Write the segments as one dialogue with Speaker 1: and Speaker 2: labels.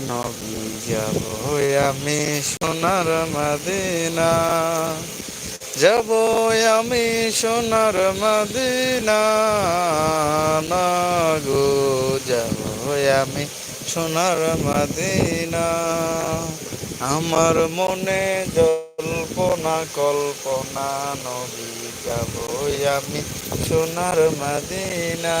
Speaker 1: নবী যাব আমি সোনার মদিনা। যাব আমি সোনার মদিনা। গো যাব আমি সোনার মদিনা। আমার মনে জল্পনা, কল্পনা, নবী, যাব আমি সোনার মদিনা।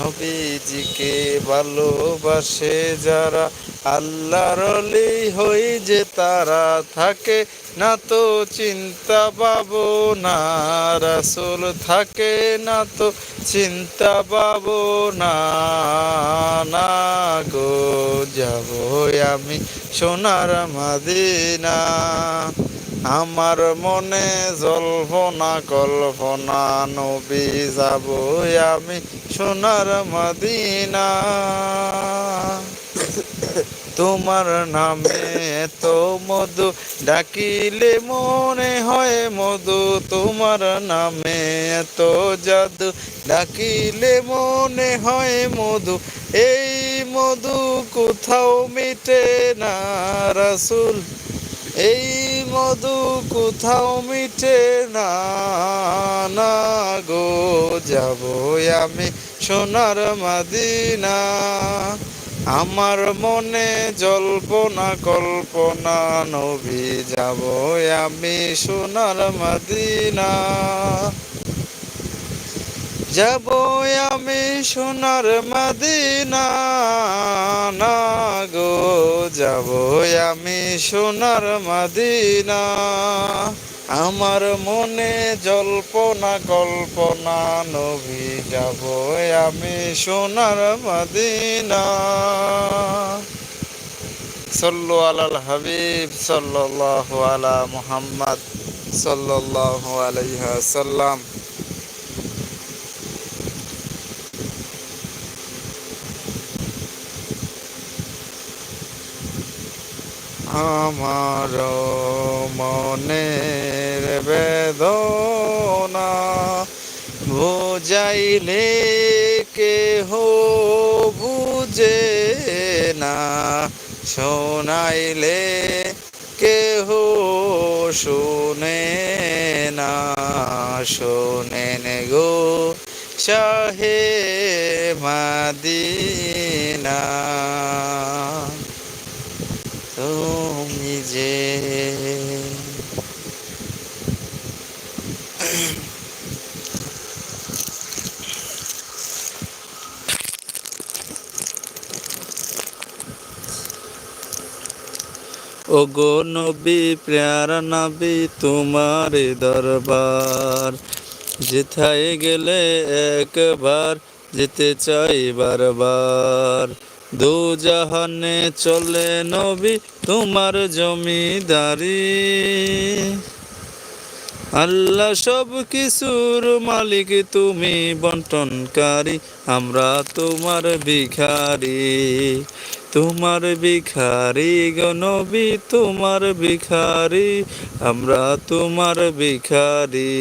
Speaker 1: নবীজিকে ভালোবাসে যারা, আল্লাহর হই যে তারা থাকে। না তো চিন্তা পাবো না রাসুল থাকে, না তো চিন্তা পাবো না না গো, যাব আমি সোনার মাদিনা। আমার মনে জল্পনা, কল্পনা, নবী যাব আমি সোনার মদিনা। তোমার নামে এত মধু ডাকিলে মনে হয় মধু। তোমার নামে এত জাদু ডাকিলে মনে হয় মধু। এই মধু কোথাও মিটে না, রাসুল এই মধু কোথাও মিটে না গো, যাব আমি সোনার মাদিনা। আমার মনে জল্পনা, কল্পনা, নবী, যাব আমি সোনার মাদিনা। যাব আমি সোনার মদিনা না গো যাব আমি সোনার মদিনা আমার মনে জল্পনা কল্পনা নবী যাব আমি সোনার মদিনা সল্লু আলাল হাবিব সাল্লাল্লাহু আলা মুহাম্মদ সাল্লাল্লাহু আলাইহি সাল্লাম আমার মনের বেদনা বুঝাইলে কেহ বুঝে না? শোনাইলে কেহ শুনে না? শোনেন গো শাহে মাদিনা। ওগো নবী প্রিয়ার নবী, তোমার দরবার। যেথায় গেলে একবার, যেতে চাই বারবার। দু জাহানে চলে নবী, তোমার জমিদারি। আল্লাহ সব কিছুর মালিক তুমি বন্টনকারী, আমরা তোমার ভিখারি। তোমার ভিখারি গনবী তোমার ভিখারি, আমরা তোমার ভিখারি।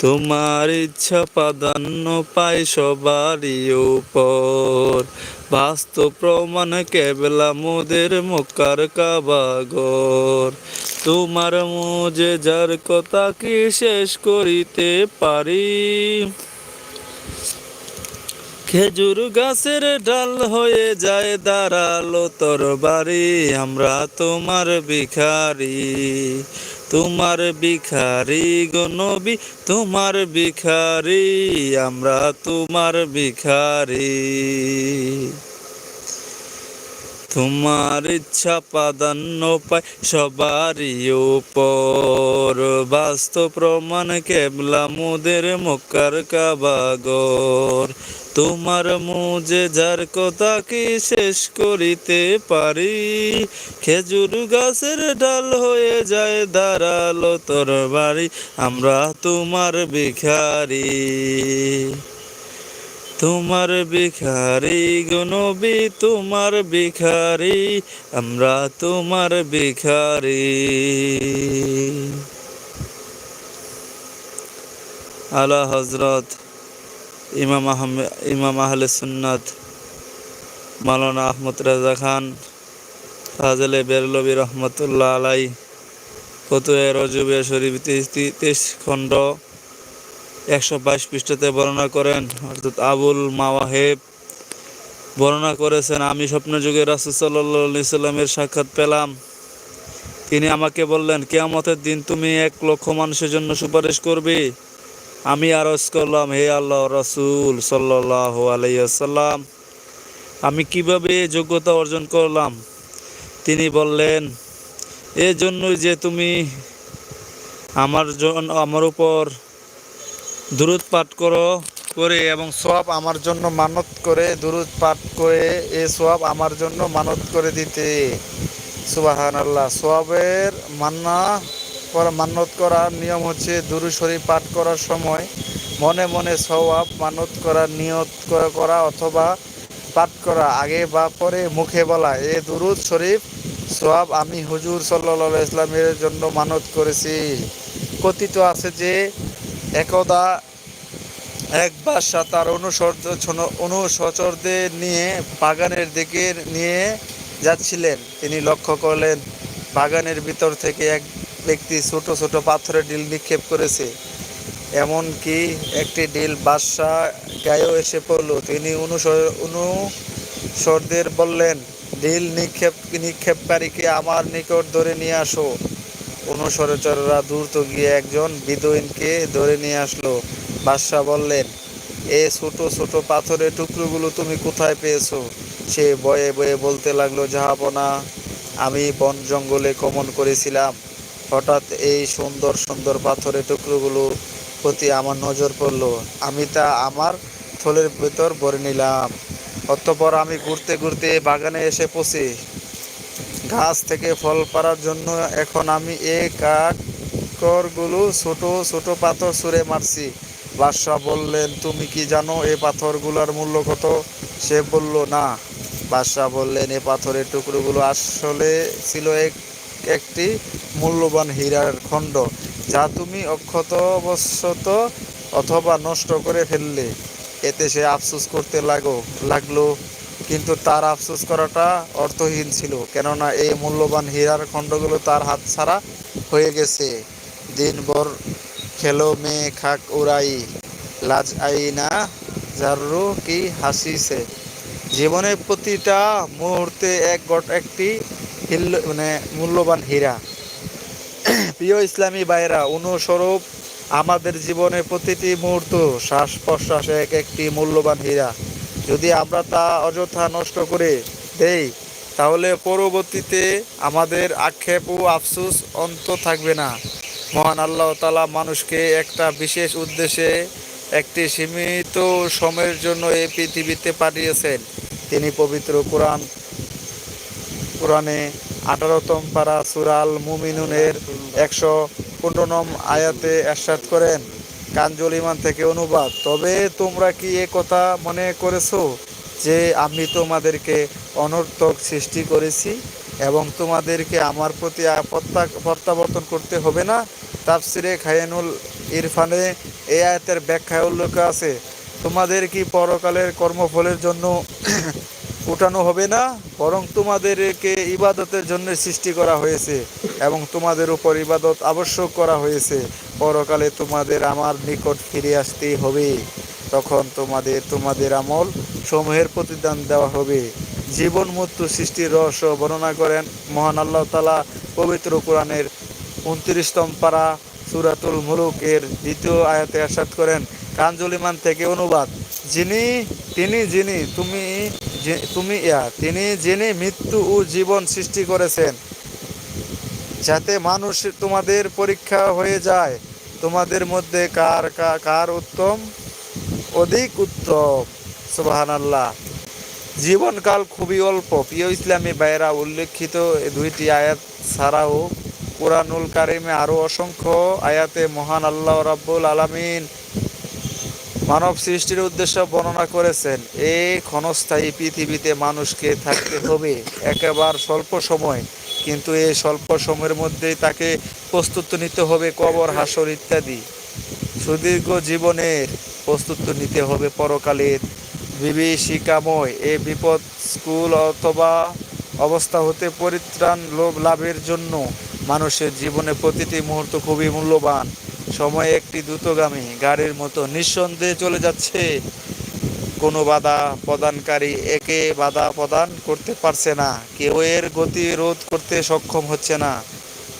Speaker 1: তোমার ইচ্ছা প্রাধান্য পাই সবারই উপর। বাস্তব প্রমাণ কেবলা মোদের মক্কার কাবাগর তোমার মোজে যার কথা কি শেষ করিতে পারি? খেজুর গাছের ডাল হয়ে যায় দাঁড়াল তোর বাড়ি আমরা তোমার ভিখারি। তোমার ভিখারি নবী তোমার ভিখারি আমরা তোমার ভিখারি। তোমার ইচ্ছা প্রাধান্য পায়, সবারই উপর বাস্তব প্রমাণ কেবলা মুদের মক্কার কাবাগর। তোমার মুজে যার কথা কি শেষ করিতে পারি? খেজুর গাছের ডাল হয়ে যায় দাঁড়াল তোর বাড়ি, আমরা তোমার ভিখারি। তোমার ভিখারি গনবী তোমার ভিখারি, আমরা তোমার ভিখারি। আলা হজরত ইমাম আহমদ ইমাম আহলে সুন্নাত, মাওলানা আহমদ রাজা খান, ফাজলে বেরলবী রহমতুল্লাহ আলাই ফতুয়ে রজুবে শরীফ তেইশ খণ্ড। একশো বাইশ পৃষ্ঠাতে বর্ণনা করেন অর্থাৎ আবুল মাওয়াহেব। বর্ণনা করেছেন, আমি স্বপ্ন যুগে রাসুল সাক্ষাৎ পেলাম। তিনি আমাকে বললেন, কেয়ামতের দিন তুমি এক লক্ষ মানুষের জন্য সুপারিশ করবে। আমি আরজ করলাম, হে আল্লাহ রাসুল সাল্লাহ আলাইসাল্লাম আমি কীভাবে যোগ্যতা অর্জন করলাম? তিনি বললেন এই জন্যই যে তুমি আমার আমার উপর দুরুদ পাঠ করো। করে এবং সব আমার জন্য মানত করে, দুরুদ পাঠ করে, এ সব আমার জন্য মানত করে দিতে। সুবাহান আল্লাহ সোয়াবের মান্না করা, মান্নত করার নিয়ম হচ্ছে দুরু শরীফ পাঠ করার সময় মনে মনে সোয়াব মানত করার নিয়ত করা অথবা পাঠ করা, আগে বা পরে মুখে বলা। এ দুরুদ শরীফ সোয়াব আমি হুজুর সাল্লা ইসলামের জন্য মানত করেছি। কথিত আছে যে একদা এক বাদশা তার অনুসর অনুসচরদের নিয়ে বাগানের দিকে নিয়ে যাচ্ছিলেন। তিনি লক্ষ্য করলেন, বাগানের ভিতর থেকে এক ব্যক্তি ছোট ছোট পাথরের ডিল নিক্ষেপ করেছে। এমনকি একটি ডিল বাদশাহ গায়েও এসে পড়ল। তিনি অনুসর অনুসরদের বললেন, ডিল নিক্ষেপ, নিক্ষেপকারীকে আমার নিকট ধরে নিয়ে আসো। অনুসরচররা দ্রুত গিয়ে একজন বিদয়ীনকে ধরে নিয়ে আসলো। বাদশাহ বললেন, এ ছোট ছোট পাথরের টুকরোগুলো তুমি কোথায় পেয়েছ? সে বয়ে বয়ে বলতে লাগল জাহাপনা আমি বন জঙ্গলে কমন করেছিলাম। হঠাৎ এই সুন্দর সুন্দর পাথরের টুকরোগুলো প্রতি আমার নজর পড়ল। আমি তা আমার থলের ভেতর ভরে নিলাম। অতঃপর আমি ঘুরতে ঘুরতে বাগানে এসে পৌঁছি। গাছ থেকে ফল পাড়ার জন্য এখন আমি এ কাঠকরগুলো ছোট ছোট পাথর ছুঁড়ে মারছি। বাদশাহ বললেন, তুমি কি জানো এ পাথরগুলোর মূল্য কত? সে বলল, না। বাদশাহ বললেন, এ পাথরের টুকরোগুলো আসলে ছিল এক, একটি মূল্যবান হীরার খণ্ড, যা তুমি অক্ষতবশত অথবা নষ্ট করে ফেললে। এতে সে আফসোস করতে লাগো, লাগল। কিন্তু তার আফসোস করাটা অর্থহীন ছিল, কেননা এই মূল্যবান হীরার খণ্ডগুলো তার হাত ছাড়া হয়ে গেছে। দিনভর খেলো মেয়ে খাক উড়াই, লাজ আইনা জারু কি হাসিছে জীবনের প্রতিটা মুহূর্তে এক গট একটি মানে মূল্যবান হীরা। প্রিয় ইসলামী বাইরা অনুস্বরূপ আমাদের জীবনের প্রতিটি মুহূর্ত শ্বাস প্রশ্বাস এক একটি মূল্যবান হীরা। যদি আমরা তা অযথা নষ্ট করে দেই, তাহলে পরবর্তীতে আমাদের আক্ষেপ ও আফসুস অন্ত থাকবে না। মহান আল্লাহ তালা মানুষকে একটা বিশেষ উদ্দেশ্যে একটি সীমিত সময়ের জন্য এই পৃথিবীতে পাঠিয়েছেন। তিনি পবিত্র কোরআন, কোরআনে আঠারোতম পারা সুরাল মুমিনুনের একশো পনেরো আয়াতে এরশাদ করেন। কাঞ্জল ইমান থেকে অনুবাদ। তবে তোমরা কি এ কথা মনে করেছ যে আমি তোমাদেরকে অনর্থক সৃষ্টি করেছি এবং তোমাদেরকে আমার প্রতি প্রত্যাবর্তন করতে হবে না? তাফসিরে খায়ানুল ইরফানে এ আয়তের ব্যাখ্যায় উল্লেখ আছে, তোমাদের কি পরকালের কর্মফলের জন্য উঠানো হবে না, বরং তোমাদেরকে ইবাদতের জন্য সৃষ্টি করা হয়েছে এবং তোমাদের উপর ইবাদত আবশ্যক করা হয়েছে। পরকালে তোমাদের আমার নিকট ফিরে আসতেই হবে। তখন তোমাদের তোমাদের আমল সমূহের প্রতিদান দেওয়া হবে। জীবন মৃত্যু সৃষ্টির রহস্য বর্ণনা করেন মহান আল্লাহ তালা পবিত্র কোরআনের উনত্রিশতম পারা সুরাতুল মুলুক এর দ্বিতীয় আয়াতে আসাদ করেন, কাঞ্জলিমান থেকে অনুবাদ। যিনি, তিনি যিনি, তুমি তুমি তিনি যিনি মৃত্যু ও জীবন সৃষ্টি করেছেন, যাতে মানুষ তোমাদের পরীক্ষা হয়ে যায়, তোমাদের মধ্যে কার কার উত্তম? অধিক উত্তম সুবাহান আল্লাহ জীবনকাল খুবই অল্প। প্রিয় ইসলামী বাইরা উল্লেখিত দুইটি আয়াত ছাড়াও কোরআনুল কারিমে আরও অসংখ্য আয়াতে মহান আল্লাহ রাব্বুল আলামিন মানব সৃষ্টির উদ্দেশ্য বর্ণনা করেছেন এই ক্ষণস্থায়ী পৃথিবীতে মানুষকে থাকতে হবে একেবারে স্বল্প সময়, কিন্তু এই স্বল্প সময়ের মধ্যেই তাকে প্রস্তুত নিতে হবে কবর, হাসর ইত্যাদি। সুদীর্ঘ জীবনের প্রস্তুত নিতে হবে পরকালের বিভীষিকাময়। এ বিপদ স্কুল অথবা অবস্থা হতে পরিত্রাণ লোভ লাভের জন্য মানুষের জীবনে প্রতিটি মুহূর্ত খুবই মূল্যবান। সময় একটি দ্রুতগামী গাড়ির মতো নিঃসন্দেহে চলে যাচ্ছে। কোনো বাধা প্রদানকারী একে বাধা প্রদান করতে পারছে না। কেউ এর গতি রোধ করতে সক্ষম হচ্ছে না।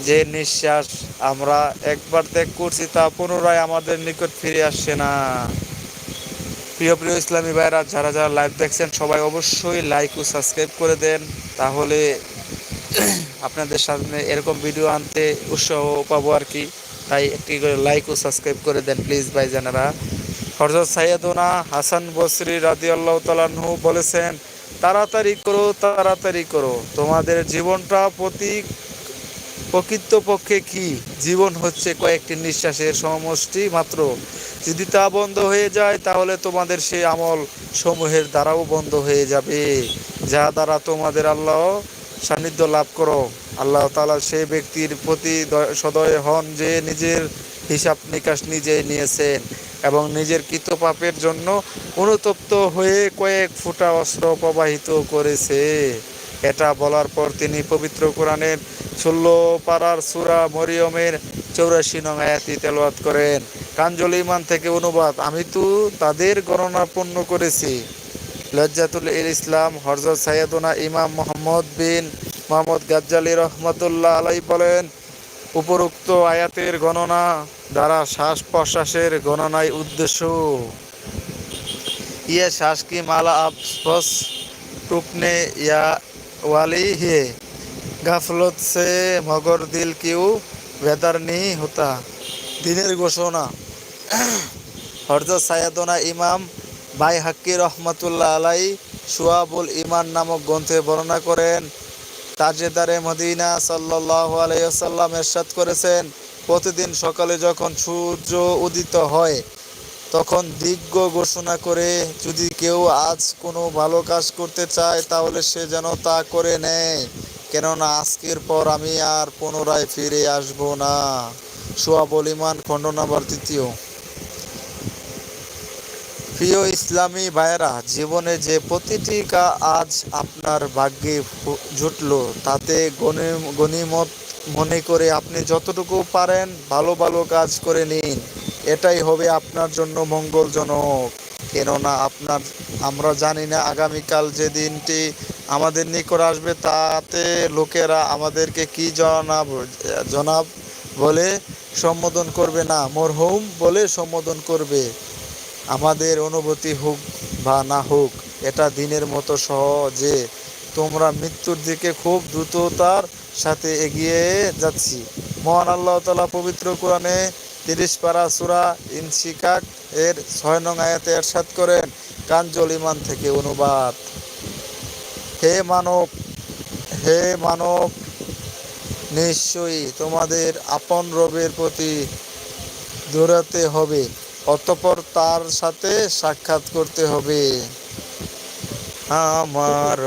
Speaker 1: যে নিঃশ্বাস আমরা একবার ত্যাগ করছি তা পুনরায় আমাদের নিকট ফিরে আসছে না। প্রিয় প্রিয় ইসলামী ভাইরা যারা যারা লাইভ দেখছেন, সবাই অবশ্যই লাইক ও সাবস্ক্রাইব করে দেন। তাহলে আপনাদের সামনে এরকম ভিডিও আনতে উৎসাহ পাবো আর কি। তাই একটি করে লাইক ও সাবস্ক্রাইব করে দেন প্লিজ ভাই জানারা হরজত সাইয়াদোনা হাসান বসরি রাদি আল্লাহ তালাহু বলেছেন, তাড়াতাড়ি করো তাড়াতাড়ি করো। তোমাদের জীবনটা প্রতি প্রকৃতপক্ষে কি? জীবন হচ্ছে কয়েকটি নিঃশ্বাসের সমষ্টি মাত্র। যদি তা বন্ধ হয়ে যায়, তাহলে তোমাদের সেই আমল সমূহের দ্বারাও বন্ধ হয়ে যাবে। যা দ্বারা তোমাদের আল্লাহ সান্নিধ্য লাভ করো। আল্লাহ তালা সেই ব্যক্তির প্রতি দয়- সদয় হন যে নিজের হিসাব নিকাশ নিজেই নিয়েছেন এবং নিজের কৃত পাপের জন্য অনুতপ্ত হয়ে কয়েক ফুটা অস্ত্র প্রবাহিত করেছে। এটা বলার পর তিনি পবিত্র কোরআনের ষোলো পাড়ার সুরা মরিয়মের চৌরাশি নং আয়াতি তেলাওয়াত করেন। কাঞ্জল ইমান থেকে অনুবাদ, আমি তো তাদের গণনা পূর্ণ করেছি। লজ্জাতুল ইসলাম হরজত সাইয়াদুনা ইমাম মোহাম্মদ বিন মোহাম্মদ গাজ্জালি রহমতুল্লাহ আলাই বলেন উপরোক্ত আয়াতের গণনা দ্বারা শ্বাস প্রশ্বাসের গণনায় উদ্দেশ্য ইয়ে শ্বাস কি মালা আপস टूटने या वाली है গাফলত সে মগর দিল কিউ বেদার নেই হতা দিনের ঘোষণা হরজত সায়াদনা ইমাম বাই হাক্কি রহমতুল্লাহ আলাই সুয়াবুল ইমান নামক গ্রন্থে বর্ণনা করেন তাজেদারে মদিনা সাল্লাহ আলাইসাল্লাম এরশাদ করেছেন। প্রতিদিন সকালে যখন সূর্য উদিত হয়, তখন দিগ্গ ঘোষণা করে, যদি কেউ আজ কোনো ভালো কাজ করতে চায়, তাহলে সে যেন তা করে নেয়। কেননা আজকের পর আমি আর পুনরায় ফিরে আসব না। সোয়াবল ইমান খণ্ড নাম্বার তৃতীয় প্রিয় ইসলামী ভাইয়েরা, জীবনে যে প্রতিটি আজ আপনার ভাগ্যে জুটলো, তাতে গনিমত মনে করে আপনি যতটুকু পারেন ভালো ভালো কাজ করে নিন। এটাই হবে আপনার জন্য মঙ্গলজনক। কেননা আপনার, আমরা জানি না আগামীকাল যে দিনটি আমাদের নিকট আসবে, তাতে লোকেরা আমাদেরকে কি জনাব জনাব বলে সম্বোধন করবে না, মরহুম বলে সম্বোধন করবে। আমাদের অনুভূতি হোক বা না হোক, এটা দিনের মতো সহজে তোমরা মৃত্যুর দিকে খুব দ্রুততার সাথে এগিয়ে যাচ্ছি। মহান আল্লাহ তালা পবিত্র কোরআনে তিরিশ পারা সুরা ইনসিকাক এর ছয় নং আয়াতে এরশাদ করেন, কাঞ্জল ইমান থেকে অনুবাদ। হে মানব হে মানব, নিশ্চয়ই তোমাদের আপন রবের প্রতি দৌড়াতে হবে। অতঃপর তার সাথে সাক্ষাৎ করতে হবে। আমার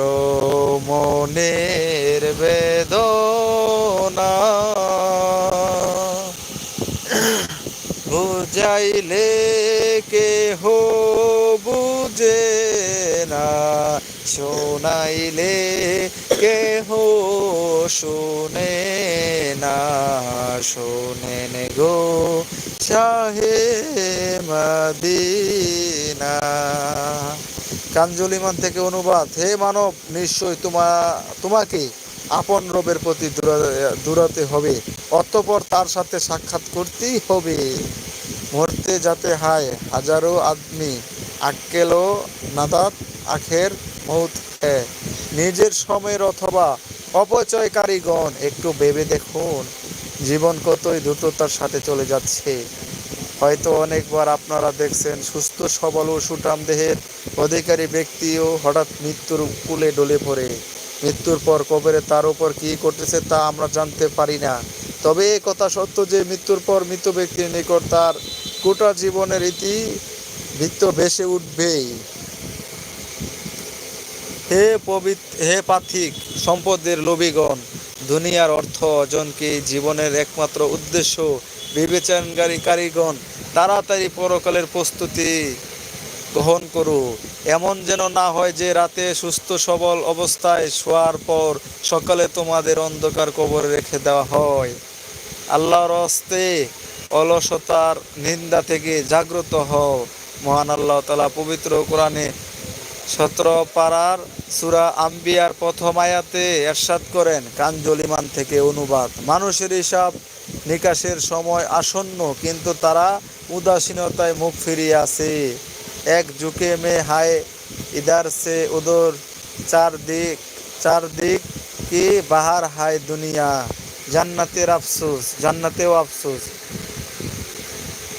Speaker 1: মনের বেদনা বুঝাইলে কেহ বুঝে না, শোনাইলে কেহ শুনে না, শোনেন গো চাহে মদিনা। কাঞ্জলিমান থেকে অনুবাদ, হে মানব, নিশ্চয় তোমা, তোমাকে আপন রবের প্রতি দূরা- দূরাতে হবে, অতঃপর তার সাথে সাক্ষাৎ করতেই হবে। মরতে যাতে হায়, হাজারো আদমি আক্কেলো নাদাত আখের মৌত নিজের সময়ের অথবা অপচয়কারীগণ, একটু ভেবে দেখুন। জীবন কতই দ্রুততার সাথে চলে যাচ্ছে। হয়তো অনেকবার আপনারা দেখছেন, সুস্থ, সবল ও সুঠাম দেহের অধিকারী ব্যক্তিও হঠাৎ মৃত্যুর কুলে ডলে পড়ে। মৃত্যুর পর কবরে তার উপর কি করতেছে তা আমরা জানতে পারি না। তবে এ কথা সত্য যে মৃত্যুর পর মৃত ব্যক্তির নিকট তার গোটা জীবনের ইতি বৃত্ত ভেসে উঠবেই। হে পবিত হে পাথিক, সম্পদের লোভীগণ দুনিয়ার অর্থ অর্জনকে জীবনের একমাত্র উদ্দেশ্য? বিবেচনকারী কারিগণ তাড়াতাড়ি পরকালের প্রস্তুতি গ্রহণ করো। এমন যেন না হয় যে রাতে সুস্থ সবল অবস্থায় শোয়ার পর সকালে তোমাদের অন্ধকার কবরে রেখে দেওয়া হয়। আল্লাহর হস্তে অলসতার নিন্দা থেকে জাগ্রত হও। মহান আল্লাহ তালা পবিত্র কোরআনে সতেরো পাড়ার সুরা আম্বিয়ার প্রথম আয়াতে এরশাদ করেন, কাঞ্জলিমান থেকে অনুবাদ। মানুষের হিসাব নিকাশের সময় আসন্ন, কিন্তু তারা উদাসীনতায় মুখ ফিরিয়ে আছে। এক ঝুঁকে মে হায় ইদার সে উদর, চারদিক চারদিক কি বাহার হায় দুনিয়া। জান্নাতের আফসোস, জান্নাতেও আফসোস।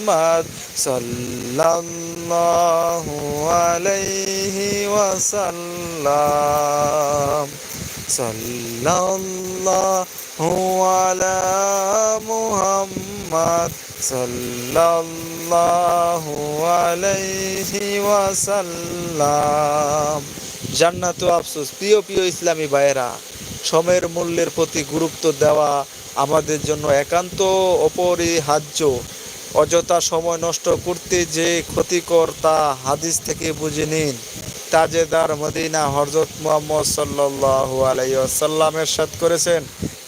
Speaker 1: মুহাম্মদ সাল্লাল্লাহু আলাইহি ওয়াসাল্লাম সাল্লাল্লাহু আলা মুহাম্মদ সাল্লাল্লাহু আলাইহি ওয়াসাল্লাম জান্নাত আফসোস, প্রিয় প্রিয় ইসলামী ভাইয়েরা, সময়ের মূল্যের প্রতি গুরুত্ব দেওয়া আমাদের জন্য একান্ত অপরিহার্য। অযথা সময় নষ্ট করতে যে ক্ষতিকর তা হাদিস থেকে বুঝে নিন। তাজেদার মদিনা হরজত মোহাম্মদ সাল্লাল্লাহু আলাইহি ওয়াসাল্লামের সাথ করেছেন,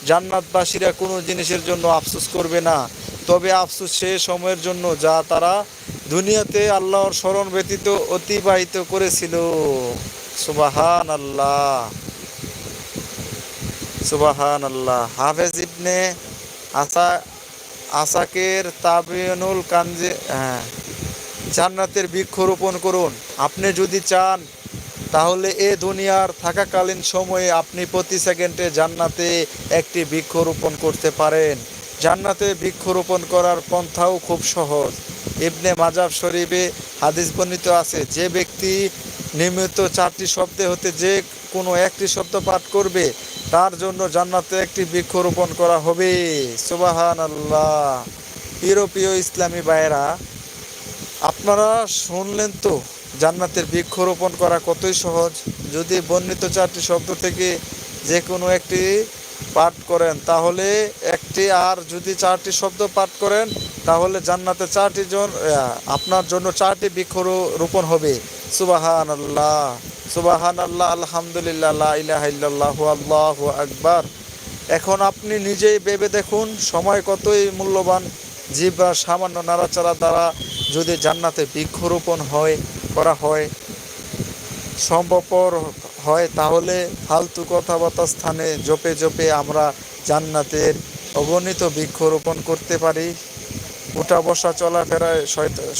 Speaker 1: জান্নাতবাসীরা কোনো জিনিসের জন্য আফসোস করবে না। তবে আফসোস সে সময়ের জন্য যা তারা দুনিয়াতে আল্লাহর স্মরণ ব্যতীত অতিবাহিত করেছিল। সুবাহান আল্লাহ সুবাহান আল্লাহ হাফেজ ইবনে আসা আসাকের তাবিনুল কানজে হ্যাঁ জান্নাতের বৃক্ষরোপণ করুন। আপনি যদি চান, তাহলে এ দুনিয়ার থাকাকালীন সময়ে আপনি প্রতি সেকেন্ডে জান্নাতে একটি বৃক্ষরোপণ করতে পারেন। জান্নাতে বৃক্ষরোপণ করার পন্থাও খুব সহজ। ইবনে মাজাব শরীফে হাদিস বর্ণিত আছে, যে ব্যক্তি নিয়মিত চারটি শব্দে হতে যে কোনো একটি শব্দ পাঠ করবে তার জন্য জান্নাতে একটি বৃক্ষরোপণ করা হবে। সুবাহান আল্লাহ প্রিয় ইসলামী ভাইয়েরা, আপনারা শুনলেন তো, জান্নাতের বৃক্ষরোপণ করা কতই সহজ? যদি বর্ণিত চারটি শব্দ থেকে যে কোনো একটি পাঠ করেন, তাহলে একটি আর যদি চারটি শব্দ পাঠ করেন তাহলে জান্নাতে চারটি জন আপনার জন্য চারটি বৃক্ষরোপণ হবে সুবাহান আল্লাহ সুবাহান আল্লাহ আলহামদুলিল্লাহ ইলাহা আল্লাহু আকবার। এখন আপনি নিজেই ভেবে দেখুন, সময় কতই মূল্যবান, জীব বা সামান্য নাড়াচাড়া দ্বারা যদি জান্নাতে বৃক্ষরোপণ হয়, করা হয়, সম্ভবপর হয়, তাহলে ফালতু কথাবার্তা স্থানে জপে জপে আমরা জান্নাতের অগণিত বৃক্ষরোপণ করতে পারি। উঠা বসা চলাফেরায়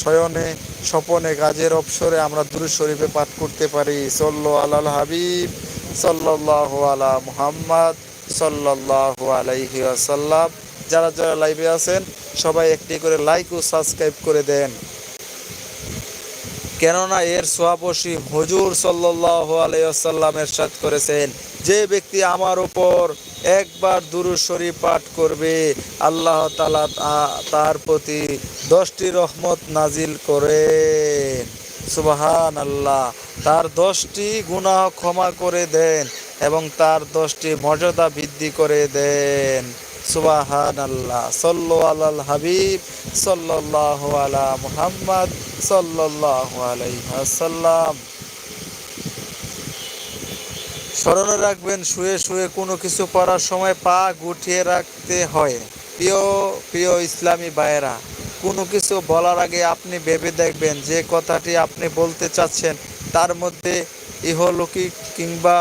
Speaker 1: শয়নে, স্বপনে, কাজের অবসরে আমরা দুরু শরীফে পাঠ করতে পারি। সল্ল আলাল হাবিব সাল্লাহ আলা মুহাম্মদ সাল্লাহ আলাইহি আসাল্লাম যারা যারা লাইভে আছেন, সবাই একটি করে লাইক ও সাবস্ক্রাইব করে দেন। কেননা এর সোয়াবসী হুজুর সাল্লাহ আলাইসাল্লাম এরশাদ করেছেন, যে ব্যক্তি আমার উপর একবার দুরু শরীফ পাঠ করবে, আল্লাহ তালা তার প্রতি দশটি রহমত নাজিল করেন। সুবাহান আল্লাহ তার দশটি গুনাহ ক্ষমা করে দেন এবং তার দশটি মর্যাদা বৃদ্ধি করে দেন। সুবাহান আল্লাহ সল্লো আলাল হাবিব সাল্লাহ আলা মুহাম্মদ সাল্লাহ আলাইহাসাল্লাম স্মরণে রাখবেন, শুয়ে শুয়ে কোনো কিছু করার সময় পা গুটিয়ে রাখতে হয়। প্রিয় প্রিয় ইসলামী ভাইয়েরা, কোনো কিছু বলার আগে আপনি ভেবে দেখবেন যে কথাটি আপনি বলতে চাচ্ছেন, তার মধ্যে ইহলৌকিক কিংবা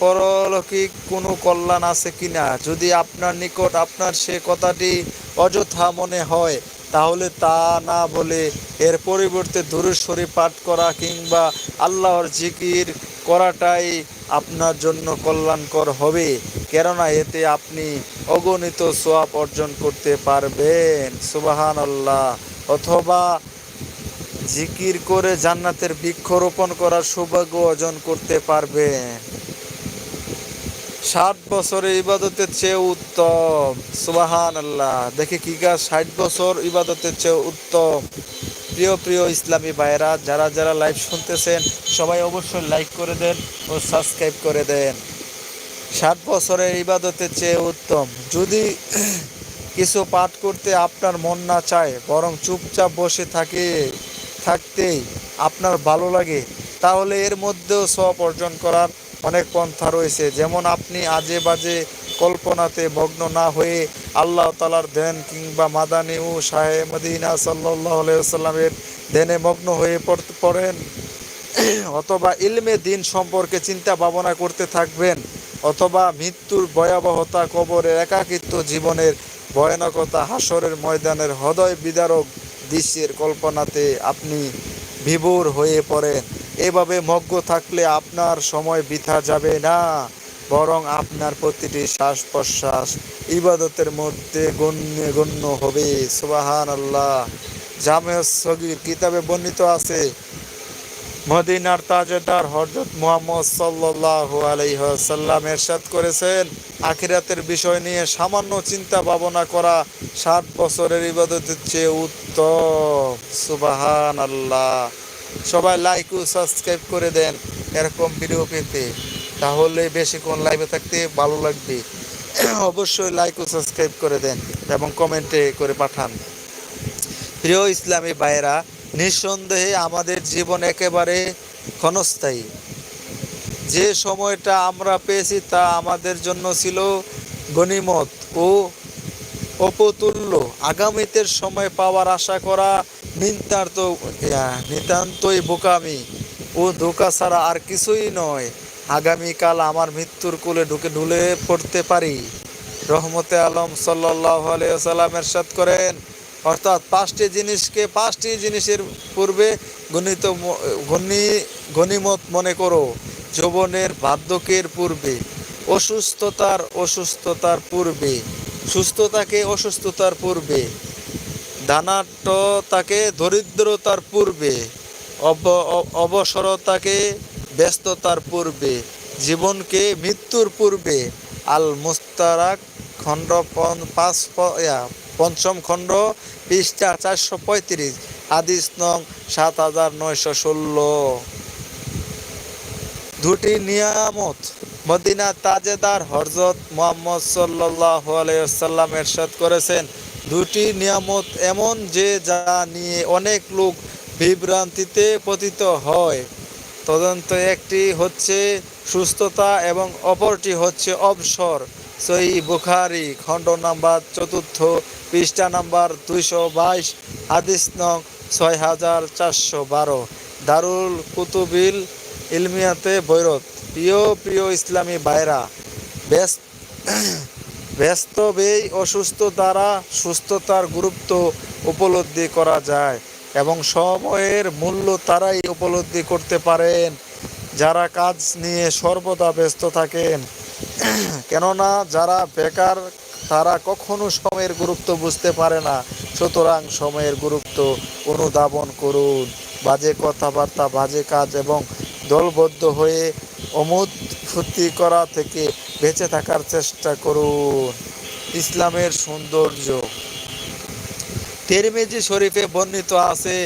Speaker 1: পরলৌকিক কোনো কল্যাণ আছে কি না যদি আপনার নিকট, আপনার সে কথাটি অযথা মনে হয়, তাহলে তা না বলে এর পরিবর্তে দূরেশ্বরী পাঠ করা কিংবা আল্লাহর জিকির করাটাই আপনার জন্য কল্যাণকর হবে। কেননা এতে আপনি অগণিত সোয়াব অর্জন করতে পারবেন। সুবাহান আল্লাহ অথবা জিকির করে জান্নাতের বৃক্ষরোপণ করার সৌভাগ্য অর্জন করতে পারবেন। ষাট বছরের ইবাদতের চেয়ে উত্তম। সুবাহান আল্লাহ দেখে কি গাছ ষাট বছর ইবাদতের চেয়ে উত্তম। প্রিয় প্রিয় ইসলামী ভাইরা যারা যারা লাইভ শুনতেছেন, সবাই অবশ্যই লাইক করে দেন ও সাবস্ক্রাইব করে দেন। ষাট বছরের ইবাদতের চেয়ে উত্তম। যদি কিছু পাঠ করতে আপনার মন না চায়, বরং চুপচাপ বসে থাকে, থাকতেই আপনার ভালো লাগে, তাহলে এর মধ্যেও সব অর্জন করার অনেক পন্থা রয়েছে। যেমন আপনি আজে বাজে কল্পনাতে মগ্ন না হয়ে আল্লাহ তালার ধ্যান কিংবা মাদানী ও শাহে মদিনা সাল্লাহ সাল্লামের ধ্যানে মগ্ন হয়ে পড়েন। অথবা ইলমে দিন সম্পর্কে চিন্তা ভাবনা করতে থাকবেন, অথবা মৃত্যুর ভয়াবহতা, কবরের একাকিত্ব, জীবনের ভয়ানকতা, হাসরের ময়দানের হৃদয় বিদারক দৃশ্যের কল্পনাতে আপনি বিভোর হয়ে পড়েন। এভাবে মগ্ন থাকলে আপনার সময় বৃথা যাবে না। বরং আপনার প্রতিটি শ্বাস প্রশ্বাস ইবাদতের মধ্যে গণ্য গণ্য হবে। সুবাহান আল্লাহ জামে সগির কিতাবে বর্ণিত আছে, মদিনার তাজেদার হজরত মুহাম্মদ সাল্লাহ আলাইসাল্লাম এরশাদ করেছেন, আখিরাতের বিষয় নিয়ে সামান্য চিন্তা ভাবনা করা ষাট বছরের ইবাদতের চেয়ে উত্তম। সুবাহান আল্লাহ সবাই লাইক ও সাবস্ক্রাইব করে দেন, এরকম ভিডিও পেতে। তাহলে বেশিক্ষণ লাইভে থাকতে ভালো লাগবে? অবশ্যই লাইক ও সাবস্ক্রাইব করে দেন এবং কমেন্টে করে পাঠান। প্রিয় ইসলামী ভাইয়েরা, নিঃসন্দেহে আমাদের জীবন একেবারে ক্ষণস্থায়ী। যে সময়টা আমরা পেয়েছি তা আমাদের জন্য ছিল গনিমত ও অপতুল্য। আগামীতে সময় পাওয়ার আশা করা নিতান্ত নিতান্তই বোকামি। ও ধোকা ছাড়া আর কিছুই নয়। আগামীকাল আমার মৃত্যুর কোলে ঢুকে ঢুলে পড়তে পারি। রহমতে আলম সাল্লাহ আলিয়াল্লাম এরশাদ করেন। অর্থাৎ পাঁচটি জিনিসকে পাঁচটি জিনিসের পূর্বে গণিত গণি গণিমত মনে করো। যৌবনের বার্ধক্যের পূর্বে, অসুস্থতার অসুস্থতার পূর্বে, সুস্থতাকে অসুস্থতার পূর্বে দানাট্যতাকে দরিদ্রতার পূর্বে অব, অবসরতাকে ব্যস্ততার পূর্বে, জীবনকে মৃত্যুর পূর্বে আল মুস্তারাক খণ্ড পাঁচ পঞ্চম খণ্ড, পৃষ্ঠা চারশো পঁয়ত্রিশ, হাদিস নং সাত হাজার নয়শো ষোলো। দুটি নিয়ামত, মদিনা তাজেদার হরজত মোহাম্মদ সাল্লাহ আলাইসাল্লাম এরশাদ করেছেন। দুটি নিয়ামত এমন যে যা নিয়ে অনেক লোক বিভ্রান্তিতে পতিত হয়। তদন্ত একটি হচ্ছে সুস্থতা এবং অপরটি হচ্ছে অবসর। সই বুখারি, খণ্ড নাম্বার চতুর্থ, পৃষ্ঠা নাম্বার দুইশো বাইশ, হাদিস নং ছয় হাজার চারশো বারো। দারুল কুতুবিল ইলমিয়াতে বৈরত। প্রিয় প্রিয় ইসলামী বাইরা ব্যস্ত ব্যস্তবেই অসুস্থ দ্বারা সুস্থতার গুরুত্ব উপলব্ধি করা যায়। এবং সময়ের মূল্য তারাই উপলব্ধি করতে পারেন। যারা কাজ নিয়ে সর্বদা ব্যস্ত থাকেন, কেননা যারা বেকার, তারা কখনো সময়ের গুরুত্ব বুঝতে পারে না। সুতরাং সময়ের গুরুত্ব অনুধাবন করুন। বাজে কথাবার্তা, বাজে কাজ এবং দলবদ্ধ হয়ে অমুদ ফুর্তি করা থেকে বেঁচে থাকার চেষ্টা করুন। ইসলামের সৌন্দর্য তিরমিজি শরীফে বর্ণিত আছে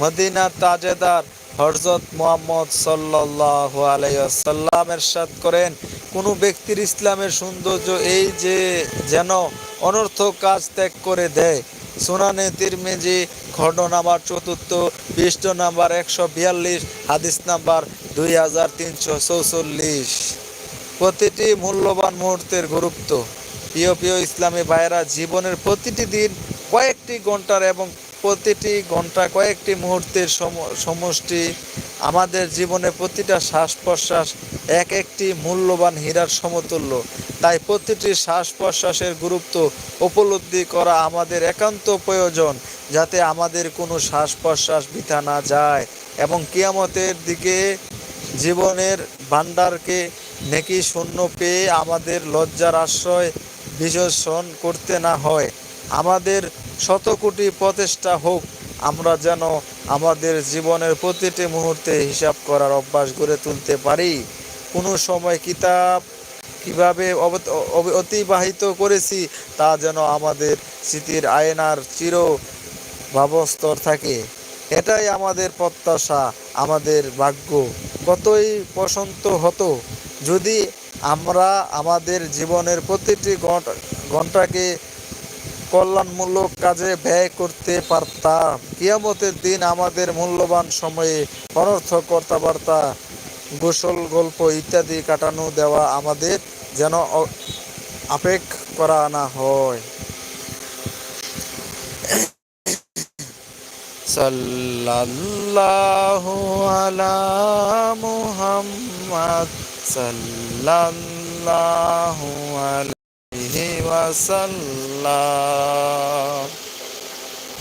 Speaker 1: মদিনা তাজেদার হরজত মোহাম্মদ সাল্লাহ আলাইসাল্লাম এরশাদ করেন, কোনো ব্যক্তির ইসলামের সৌন্দর্য এই যে যেন অনর্থক কাজ ত্যাগ করে দেয়। সুনানে তিরমিজি খণ্ড নাম্বার চতুর্থ, পৃষ্ঠ নাম্বার একশো বিয়াল্লিশ, হাদিস নাম্বার দুই হাজার তিনশো চৌচল্লিশ। প্রতিটি মূল্যবান মুহূর্তের গুরুত্ব। প্রিয় প্রিয় ইসলামী ভাইয়েরা, জীবনের প্রতিটি দিন কয়েকটি ঘণ্টার এবং প্রতিটি ঘণ্টা কয়েকটি মুহূর্তের সমষ্টি আমাদের জীবনে প্রতিটা শ্বাস প্রশ্বাস এক একটি মূল্যবান হীরার সমতুল্য। তাই প্রতিটি শ্বাস প্রশ্বাসের গুরুত্ব উপলব্ধি করা আমাদের একান্ত প্রয়োজন যাতে আমাদের কোনো শ্বাস প্রশ্বাস বৃথা না যায় এবং কিয়ামতের দিকে জীবনের ভাণ্ডারকে নেকি শূন্য পেয়ে আমাদের লজ্জার আশ্রয় বিশোষণ করতে না হয়। আমাদের শত কোটি প্রচেষ্টা হোক, আমরা যেন আমাদের জীবনের প্রতিটি মুহূর্তে হিসাব করার অভ্যাস গড়ে তুলতে পারি। কোনো সময় কিতাব
Speaker 2: কীভাবে অতিবাহিত করেছি, তা যেন আমাদের স্মৃতির আয়নার চির ভাবস্তর থাকে। এটাই আমাদের প্রত্যাশা, আমাদের ভাগ্য। কতই পছন্দ হতো, যদি আমরা আমাদের জীবনের প্রতিটি ঘন্টা- ঘন্টাকে কল্যাণমূলক কাজে ব্যয় করতে পারতাম। কিয়ামতের দিন আমাদের মূল্যবান সময়ে অনর্থক কর্তাবার্তা গোসল, গল্প ইত্যাদি কাটানো দেওয়া আমাদের যেন আপেক করা না হয়। সাল্লাল্লাহু আলা মুহাম্মদ, সাল্লাল্লাহু আলাইহি ওয়াসাল্লাম।